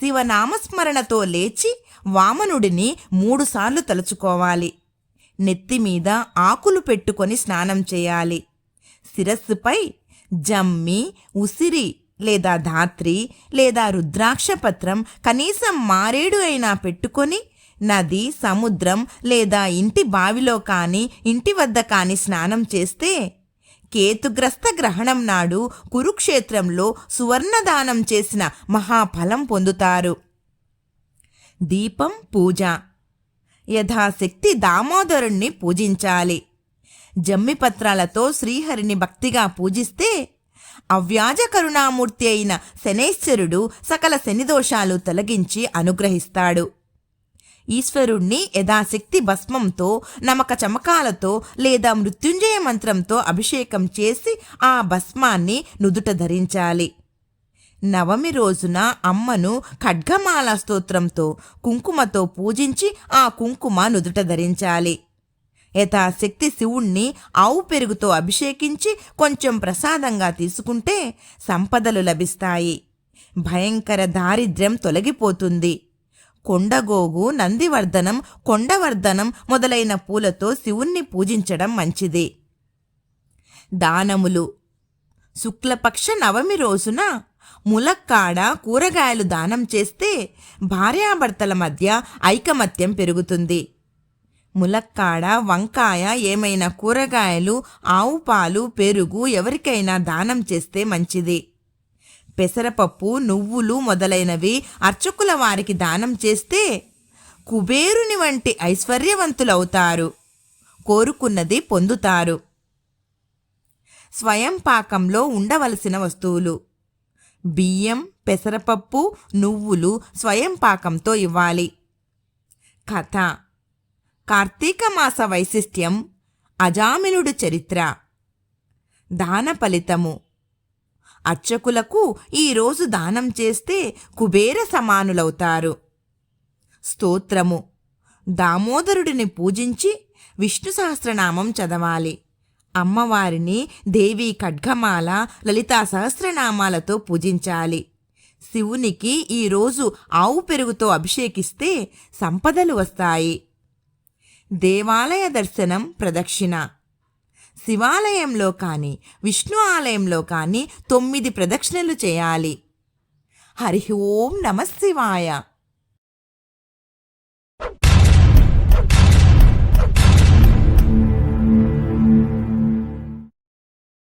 శివనామస్మరణతో లేచి వామనుడిని మూడుసార్లు తలుచుకోవాలి. నెత్తిమీద ఆకులు పెట్టుకొని స్నానం చేయాలి. శిరస్సుపై జమ్మి ఉసిరి లేదా ధాత్రి లేదా రుద్రాక్షపత్రం కనీసం మారేడు అయినా పెట్టుకొని నది సముద్రం లేదా ఇంటి బావిలో కానీ ఇంటి వద్ద కానీ స్నానం చేస్తే కేతుగ్రస్త గ్రహణం నాడు కురుక్షేత్రంలో సువర్ణదానం చేసిన మహాఫలం పొందుతారు. దీపం పూజ. యథాశక్తి దామోదరుణ్ణి పూజించాలి. జమ్మిపత్రాలతో శ్రీహరిని భక్తిగా పూజిస్తే అవ్యాజ కరుణామూర్తి అయిన శనేశ్వరుడు సకల శనిదోషాలు తొలగించి అనుగ్రహిస్తాడు. ఈశ్వరుణ్ణి యథాశక్తి భస్మంతో నమక చమకాలతో లేదా మృత్యుంజయ మంత్రంతో అభిషేకం చేసి ఆ భస్మాన్ని నుదుట ధరించాలి. నవమి రోజున అమ్మను ఖడ్గమాల స్తోత్రంతో కుంకుమతో పూజించి ఆ కుంకుమ నుదుట ధరించాలి. యథాశక్తి శివుణ్ణి ఆవు పెరుగుతో అభిషేకించి కొంచెం ప్రసాదంగా తీసుకుంటే సంపదలు లభిస్తాయి. భయంకర దారిద్ర్యం తొలగిపోతుంది. కొండగోగు నందివర్ధనం కొండవర్ధనం మొదలైన పూలతో శివుణ్ణి పూజించడం మంచిది. దానములు. శుక్లపక్ష నవమి రోజున ములక్కాడ కూరగాయలు దానం చేస్తే భార్యాభర్తల మధ్య ఐకమత్యం పెరుగుతుంది. ములక్కాడ వంకాయ ఏమైనా కూరగాయలు ఆవు పాలు పెరుగు ఎవరికైనా దానం చేస్తే మంచిది. పెసరపప్పు నువ్వులు మొదలైనవి అర్చకుల వారికి దానం చేస్తే కుబేరుని వంటి ఐశ్వర్యవంతులవుతారు. కోరుకున్నది పొందుతారు. స్వయం పాకంలో ఉండవలసిన వస్తువులు. బియ్యం పెసరపప్పు నువ్వులు స్వయం పాకంతో ఇవ్వాలి. కథ. కార్తీక మాస వైశిష్ట్యం అజామినుడు చరిత్ర. దాన ఫలితము. అర్చకులకు ఈరోజు దానం చేస్తే కుబేర సమానులవుతారు. స్తోత్రము. దామోదరుడిని పూజించి విష్ణు సహస్రనామం చదవాలి. అమ్మవారిని దేవి ఖడ్గమాల లలితా సహస్రనామాలతో పూజించాలి. శివునికి ఈరోజు ఆవు పెరుగుతో అభిషేకిస్తే సంపదలు వస్తాయి. దేవాలయ దర్శనం ప్రదక్షిణ. శివాలయంలో కానీ విష్ణు ఆలయంలో కానీ తొమ్మిది ప్రదక్షిణలు చేయాలి. హరి ఓం నమ శివాయ.